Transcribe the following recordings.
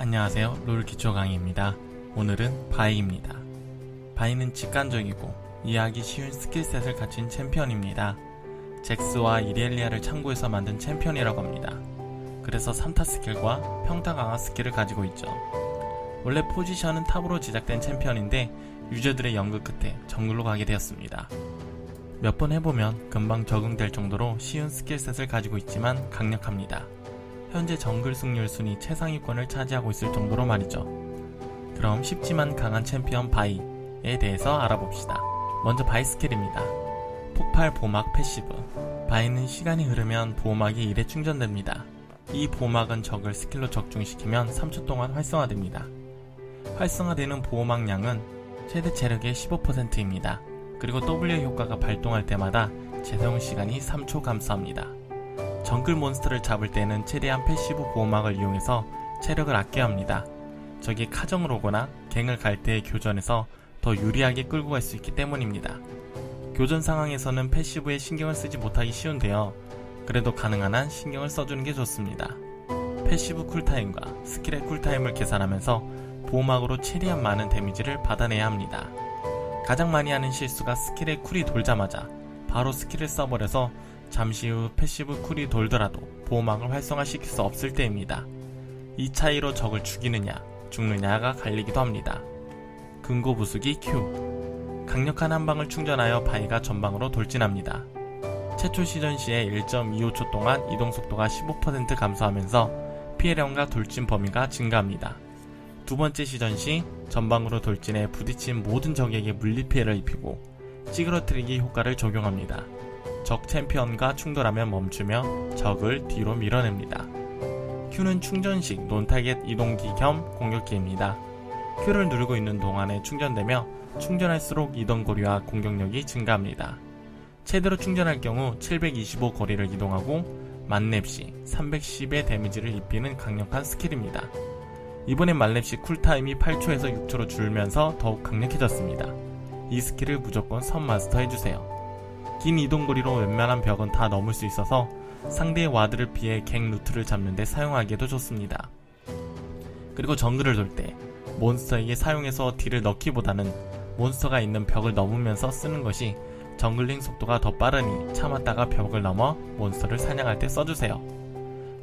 안녕하세요. 롤 기초 강의입니다. 오늘은 바이입니다. 바이는 직관적이고 이해하기 쉬운 스킬셋을 갖춘 챔피언입니다. 잭스와 이렐리아를 참고해서 만든 챔피언이라고 합니다. 그래서 3타 스킬과 평타 강화 스킬을 가지고 있죠. 원래 포지션은 탑으로 제작된 챔피언인데 유저들의 연극 끝에 정글로 가게 되었습니다. 몇 번 해보면 금방 적응될 정도로 쉬운 스킬셋을 가지고 있지만 강력합니다. 현재 정글 승률 순위 최상위권을 차지하고 있을 정도로 말이죠. 그럼 쉽지만 강한 챔피언 바이에 대해서 알아봅시다. 먼저 바이 스킬입니다. 폭발 보막 패시브. 바이는 시간이 흐르면 보호막이 1에 충전됩니다. 이 보호막은 적을 스킬로 적중시키면 3초 동안 활성화됩니다. 활성화되는 보호막 양은 최대 체력의 15%입니다. 그리고 W 효과가 발동할 때마다 재사용 시간이 3초 감소합니다. 정글 몬스터를 잡을 때는 최대한 패시브 보호막을 이용해서 체력을 아껴야 합니다. 적이 카정을 오거나 갱을 갈 때의 교전에서 더 유리하게 끌고 갈 수 있기 때문입니다. 교전 상황에서는 패시브에 신경을 쓰지 못하기 쉬운데요. 그래도 가능한 한 신경을 써주는 게 좋습니다. 패시브 쿨타임과 스킬의 쿨타임을 계산하면서 보호막으로 최대한 많은 데미지를 받아내야 합니다. 가장 많이 하는 실수가 스킬의 쿨이 돌자마자 바로 스킬을 써버려서 잠시 후 패시브 쿨이 돌더라도 보호막을 활성화시킬 수 없을 때입니다. 이 차이로 적을 죽이느냐, 죽느냐가 갈리기도 합니다. 금고 부수기 Q 강력한 한 방을 충전하여 바위가 전방으로 돌진합니다. 최초 시전 시에 1.25초 동안 이동 속도가 15% 감소하면서 피해량과 돌진 범위가 증가합니다. 두 번째 시전 시 전방으로 돌진해 부딪힌 모든 적에게 물리 피해를 입히고 찌그러뜨리기 효과를 적용합니다. 적 챔피언과 충돌하면 멈추며 적을 뒤로 밀어냅니다. Q는 충전식 논타겟 이동기 겸 공격기입니다. Q를 누르고 있는 동안에 충전되며 충전할수록 이동 거리와 공격력이 증가합니다. 최대로 충전할 경우 725 거리를 이동하고 만렙 시 310의 데미지를 입히는 강력한 스킬입니다. 이번엔 만렙 시 쿨타임이 8초에서 6초로 줄면서 더욱 강력해졌습니다. 이 스킬을 무조건 선 마스터 해주세요. 긴 이동거리로 웬만한 벽은 다 넘을 수 있어서 상대의 와드를 피해 갱 루트를 잡는 데 사용하기에도 좋습니다. 그리고 정글을 돌 때 몬스터에게 사용해서 딜을 넣기보다는 몬스터가 있는 벽을 넘으면서 쓰는 것이 정글링 속도가 더 빠르니 참았다가 벽을 넘어 몬스터를 사냥할 때 써주세요.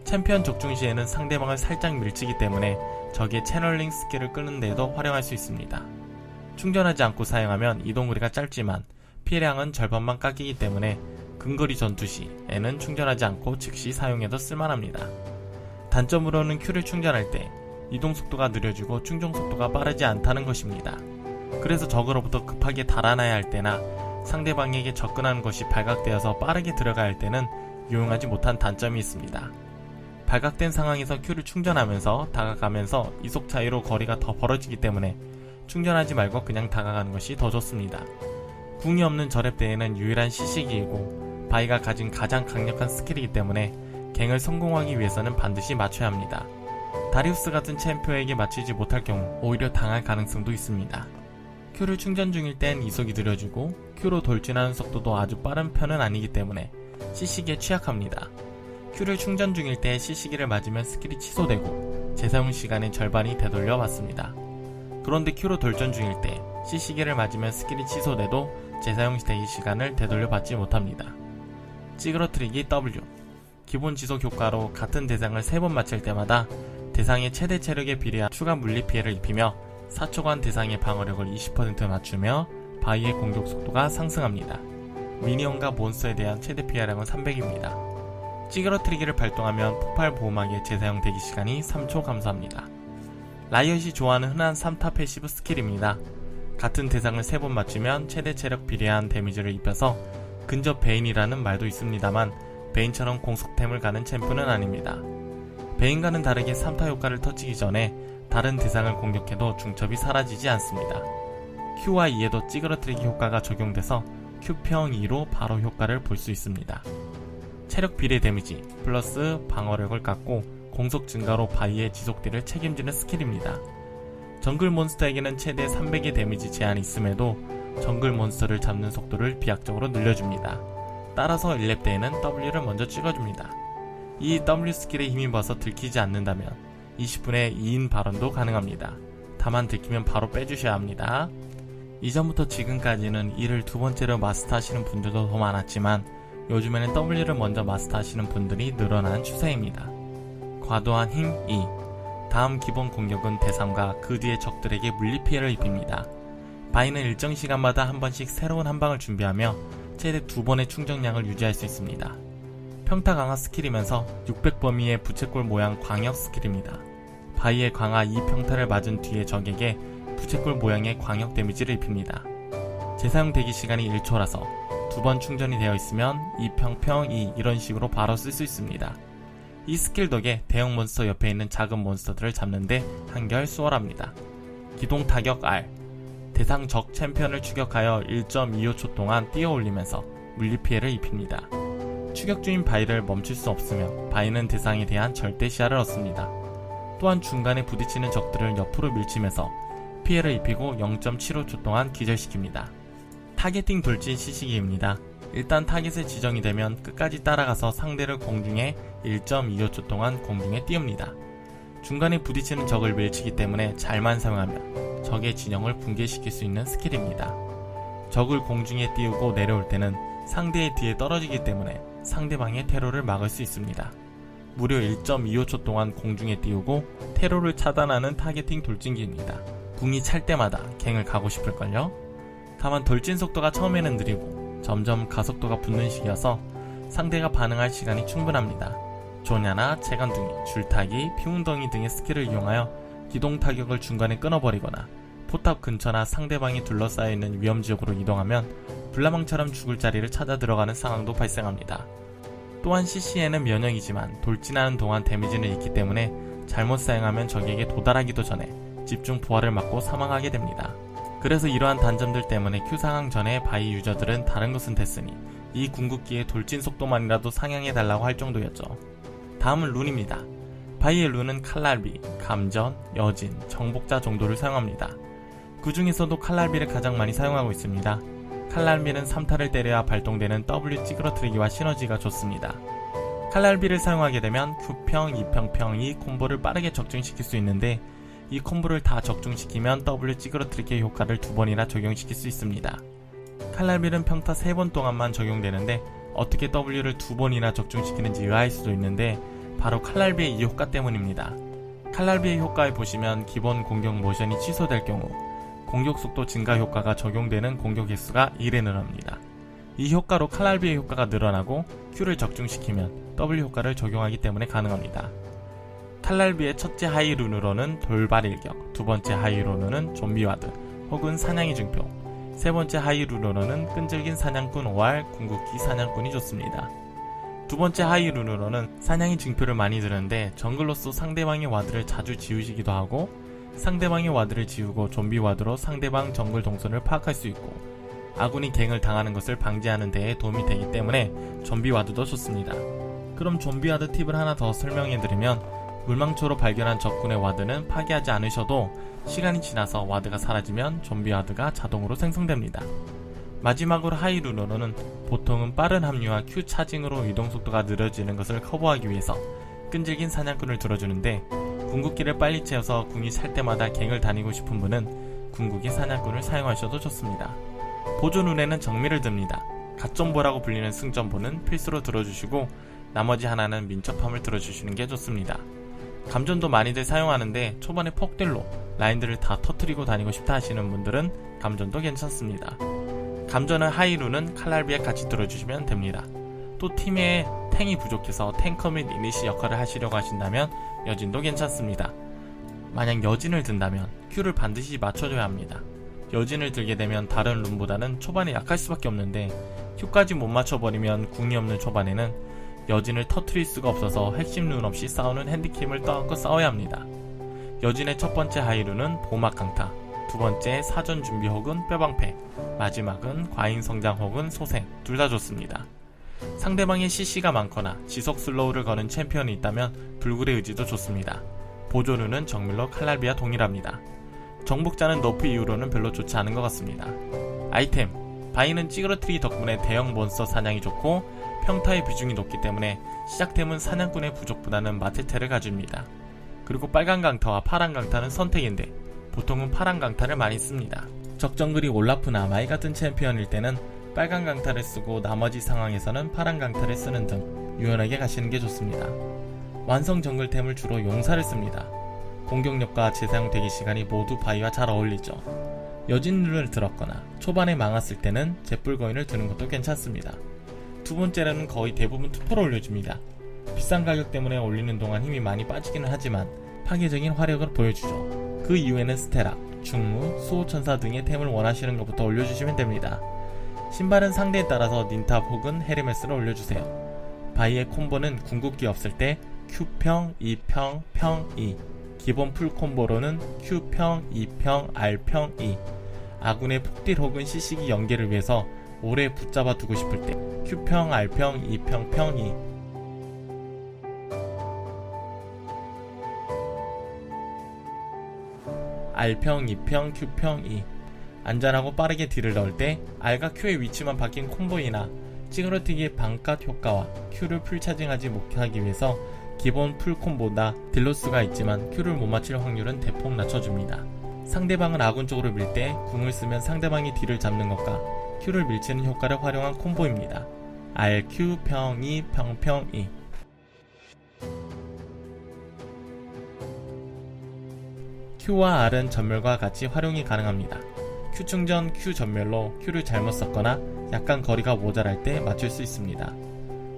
챔피언 적중 시에는 상대방을 살짝 밀치기 때문에 적의 채널링 스킬을 끄는 데에도 활용할 수 있습니다. 충전하지 않고 사용하면 이동거리가 짧지만 피해량은 절반만 깎이기 때문에 근거리 전투 시에는 충전하지 않고 즉시 사용해도 쓸만합니다. 단점으로는 Q를 충전할 때 이동 속도가 느려지고 충전 속도가 빠르지 않다는 것입니다. 그래서 적으로부터 급하게 달아나야 할 때나 상대방에게 접근하는 것이 발각되어서 빠르게 들어가야 할 때는 유용하지 못한 단점이 있습니다. 발각된 상황에서 Q를 충전하면서 다가가면서 이속 차이로 거리가 더 벌어지기 때문에 충전하지 말고 그냥 다가가는 것이 더 좋습니다. 궁이 없는 저랩대에는 유일한 시식이고 바이가 가진 가장 강력한 스킬이기 때문에 갱을 성공하기 위해서는 반드시 맞춰야 합니다. 다리우스 같은 챔피언에게 맞추지 못할 경우 오히려 당할 가능성도 있습니다. Q를 충전 중일 땐 이속이 느려지고 Q로 돌진하는 속도도 아주 빠른 편은 아니기 때문에 시식에 취약합니다. Q를 충전 중일 때 시시기를 맞으면 스킬이 취소되고 재사용 시간의 절반이 되돌려 왔습니다. 그런데 Q로 돌전 중일 때 시시기를 맞으면 스킬이 취소돼도 재사용 대기 시간을 되돌려 받지 못합니다. 찌그러뜨리기 W 기본 지속 효과로 같은 대상을 3번 맞힐 때마다 대상의 최대 체력에 비례한 추가 물리 피해를 입히며 4초간 대상의 방어력을 20% 맞추며 바위의 공격 속도가 상승합니다. 미니언과 몬스터에 대한 최대 피해량은 300입니다. 찌그러뜨리기를 발동하면 폭발 보호막의 재사용 대기 시간이 3초 감소합니다. 라이엇이 좋아하는 흔한 3타 패시브 스킬입니다. 같은 대상을 3번 맞추면 최대 체력 비례한 데미지를 입혀서 근접 베인이라는 말도 있습니다만 베인처럼 공속템을 가는 챔프는 아닙니다. 베인과는 다르게 3타 효과를 터치기 전에 다른 대상을 공격해도 중첩이 사라지지 않습니다. Q와 E에도 찌그러뜨리기 효과가 적용돼서 Q평 2로 바로 효과를 볼 수 있습니다. 체력 비례 데미지 플러스 방어력을 깎고 공속 증가로 바위의 지속딜을 책임지는 스킬입니다. 정글 몬스터에게는 최대 300의 데미지 제한이 있음에도 정글 몬스터를 잡는 속도를 비약적으로 늘려줍니다. 따라서 1렙 때에는 W를 먼저 찍어줍니다. 이 W 스킬에 힘입어서 들키지 않는다면 20분의 2인 발언도 가능합니다. 다만 들키면 바로 빼주셔야 합니다. 이전부터 지금까지는 이를 두 번째로 마스터하시는 분들도 더 많았지만 요즘에는 W를 먼저 마스터하시는 분들이 늘어나는 추세입니다. 과도한 힘 2. 다음 기본 공격은 대상과 그 뒤의 적들에게 물리 피해를 입힙니다. 바이는 일정 시간마다 한 번씩 새로운 한 방을 준비하며 최대 두 번의 충전량을 유지할 수 있습니다. 평타 강화 스킬이면서 600 범위의 부채꼴 모양 광역 스킬입니다. 바이의 강화 2평타를 맞은 뒤에 적에게 부채꼴 모양의 광역 데미지를 입힙니다. 재사용 대기 시간이 1초라서 두 번 충전이 되어 있으면 2평평 2 이런 식으로 바로 쓸 수 있습니다. 이 스킬 덕에 대형 몬스터 옆에 있는 작은 몬스터들을 잡는데 한결 수월합니다. 기동 타격 R 대상 적 챔피언을 추격하여 1.25초 동안 뛰어 올리면서 물리 피해를 입힙니다. 추격 중인 바이를 멈출 수 없으며 바이는 대상에 대한 절대 시야를 얻습니다. 또한 중간에 부딪히는 적들을 옆으로 밀치면서 피해를 입히고 0.75초 동안 기절시킵니다. 타겟팅 돌진 시시기입니다. 일단 타겟에 지정이 되면 끝까지 따라가서 상대를 공중에 1.25초 동안 공중에 띄웁니다. 중간에 부딪히는 적을 밀치기 때문에 잘만 사용하면 적의 진영을 붕괴시킬 수 있는 스킬입니다. 적을 공중에 띄우고 내려올 때는 상대의 뒤에 떨어지기 때문에 상대방의 테러를 막을 수 있습니다. 무려 1.25초 동안 공중에 띄우고 테러를 차단하는 타겟팅 돌진기입니다. 궁이 찰 때마다 갱을 가고 싶을걸요? 다만 돌진 속도가 처음에는 느리고 점점 가속도가 붙는 시기여서 상대가 반응할 시간이 충분합니다. 조냐나 재간둥이, 줄타기, 피운덩이 등의 스킬을 이용하여 기동 타격을 중간에 끊어버리거나 포탑 근처나 상대방이 둘러싸여 있는 위험 지역으로 이동하면 불나방처럼 죽을 자리를 찾아 들어가는 상황도 발생합니다. 또한 CC에는 면역이지만 돌진하는 동안 데미지는 있기 때문에 잘못 사용하면 적에게 도달하기도 전에 집중 부활을 맞고 사망하게 됩니다. 그래서 이러한 단점들 때문에 Q 상황 전에 바이 유저들은 다른 것은 됐으니 이 궁극기의 돌진 속도만이라도 상향해달라고 할 정도였죠. 다음은 룬입니다. 바이의 룬은 칼날비, 감전, 여진, 정복자 정도를 사용합니다. 그 중에서도 칼날비를 가장 많이 사용하고 있습니다. 칼날비는 3타를 때려야 발동되는 W 찌그러뜨리기와 시너지가 좋습니다. 칼날비를 사용하게 되면 Q평, 2평평이 콤보를 빠르게 적중시킬 수 있는데 이 콤보를 다 적중시키면 W 찌그러뜨리기 효과를 두 번이나 적용시킬 수 있습니다. 칼날비는 평타 3번 동안만 적용되는데 어떻게 W를 두 번이나 적중시키는지 의아할 수도 있는데 바로 칼날비의 이 효과 때문입니다. 칼날비의 효과에 보시면 기본 공격 모션이 취소될 경우 공격 속도 증가 효과가 적용되는 공격 횟수가 1에 늘어납니다. 이 효과로 칼날비의 효과가 늘어나고 Q를 적중시키면 W 효과를 적용하기 때문에 가능합니다. 칼날비의 첫째 하이 룬으로는 돌발 일격, 두 번째 하이 룬으로는 좀비 와드 혹은 사냥의 증표, 세 번째 하이 룬으로는 끈질긴 사냥꾼 OR 궁극기 사냥꾼이 좋습니다. 두 번째 하이 룬으로는 사냥의 증표를 많이 드는데 정글로서 상대방의 와드를 자주 지우시기도 하고 상대방의 와드를 지우고 좀비 와드로 상대방 정글 동선을 파악할 수 있고 아군이 갱을 당하는 것을 방지하는 데에 도움이 되기 때문에 좀비 와드도 좋습니다. 그럼 좀비 와드 팁을 하나 더 설명해드리면 물망초로 발견한 적군의 와드는 파괴하지 않으셔도 시간이 지나서 와드가 사라지면 좀비 와드가 자동으로 생성됩니다. 마지막으로 하이 루너는 보통은 빠른 합류와 Q 차징으로 이동 속도가 느려지는 것을 커버하기 위해서 끈질긴 사냥꾼을 들어주는데 궁극기를 빨리 채워서 궁이 살 때마다 갱을 다니고 싶은 분은 궁극기 사냥꾼을 사용하셔도 좋습니다. 보조 눈에는 정밀을 듭니다. 갓점보라고 불리는 승전보는 필수로 들어주시고 나머지 하나는 민첩함을 들어주시는 게 좋습니다. 감전도 많이들 사용하는데 초반에 폭딜로 라인들을 다 터트리고 다니고 싶다 하시는 분들은 감전도 괜찮습니다. 감전은 하이루는 칼날비에 같이 들어주시면 됩니다. 또 팀에 탱이 부족해서 탱커 및 이니시 역할을 하시려고 하신다면 여진도 괜찮습니다. 만약 여진을 든다면 Q를 반드시 맞춰줘야 합니다. 여진을 들게 되면 다른 룸보다는 초반에 약할 수밖에 없는데 Q까지 못 맞춰버리면 궁이 없는 초반에는 여진을 터트릴 수가 없어서 핵심 룬 없이 싸우는 핸디캠을 떠안고 싸워야 합니다. 여진의 첫 번째 하이루는 보막 강타, 두 번째 사전 준비 혹은 뼈방패, 마지막은 과잉 성장 혹은 소생, 둘 다 좋습니다. 상대방의 CC가 많거나 지속 슬로우를 거는 챔피언이 있다면 불굴의 의지도 좋습니다. 보조류는 정밀로 칼날비와 동일합니다. 정복자는 너프 이후로는 별로 좋지 않은 것 같습니다. 아이템 바이는 찌그러트리 덕분에 대형 몬스터 사냥이 좋고 평타의 비중이 높기 때문에 시작템은 사냥꾼의 부족보다는 마테테를 가집니다. 그리고 빨간 강타와 파란 강타는 선택인데 보통은 파란 강타를 많이 씁니다. 적정글이 올라프나 마이 같은 챔피언일 때는 빨간 강타를 쓰고 나머지 상황에서는 파란 강타를 쓰는 등 유연하게 가시는 게 좋습니다. 완성 정글템을 주로 용사를 씁니다. 공격력과 재사용 대기 시간이 모두 바위와 잘 어울리죠. 여진룰을 들었거나 초반에 망했을 때는 잿불거인을 드는 것도 괜찮습니다. 두 번째로는 거의 대부분 투포를 올려줍니다. 비싼 가격 때문에 올리는 동안 힘이 많이 빠지기는 하지만 파괴적인 화력을 보여주죠. 그 이후에는 스테라, 충무, 수호천사 등의 템을 원하시는 것부터 올려주시면 됩니다. 신발은 상대에 따라서 닌탑 혹은 헤르메스를 올려주세요. 바이의 콤보는 궁극기 없을 때 Q평, E평, 평, E 기본 풀 콤보로는 Q평, E평, R평, E 아군의 폭딜 혹은 시식이 연계를 위해서 오래 붙잡아 두고 싶을 때 Q평, R평, E평, 평, E R평, E평, Q평, E 안전하고 빠르게 딜을 넣을 때 R과 Q의 위치만 바뀐 콤보이나 찌그러뜨기의 반값 효과와 Q를 풀 차징하지 못하기 위해서 기본 풀 콤보다 딜로스가 있지만 Q를 못 맞힐 확률은 대폭 낮춰줍니다. 상대방을 아군 쪽으로 밀 때 궁을 쓰면 상대방이 딜을 잡는 것과 Q를 밀치는 효과를 활용한 콤보입니다. RQ 평 이 평 평 이 Q와 R은 전멸과 같이 활용이 가능합니다. Q 충전, Q 전멸로 Q를 잘못 썼거나 약간 거리가 모자랄 때 맞출 수 있습니다.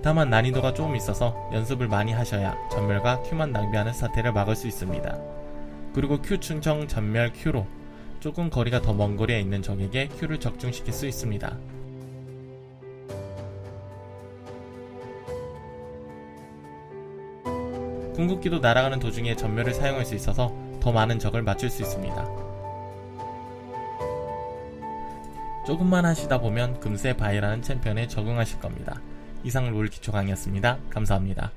다만 난이도가 조금 있어서 연습을 많이 하셔야 전멸과 Q만 낭비하는 사태를 막을 수 있습니다. 그리고 Q 충전 전멸 Q로 조금 거리가 더 먼 거리에 있는 적에게 Q를 적중시킬 수 있습니다. 궁극기도 날아가는 도중에 전멸을 사용할 수 있어서 더 많은 적을 맞출 수 있습니다. 조금만 하시다 보면 금세 바이라는 챔피언에 적응하실 겁니다. 이상 롤 기초 강의였습니다. 감사합니다.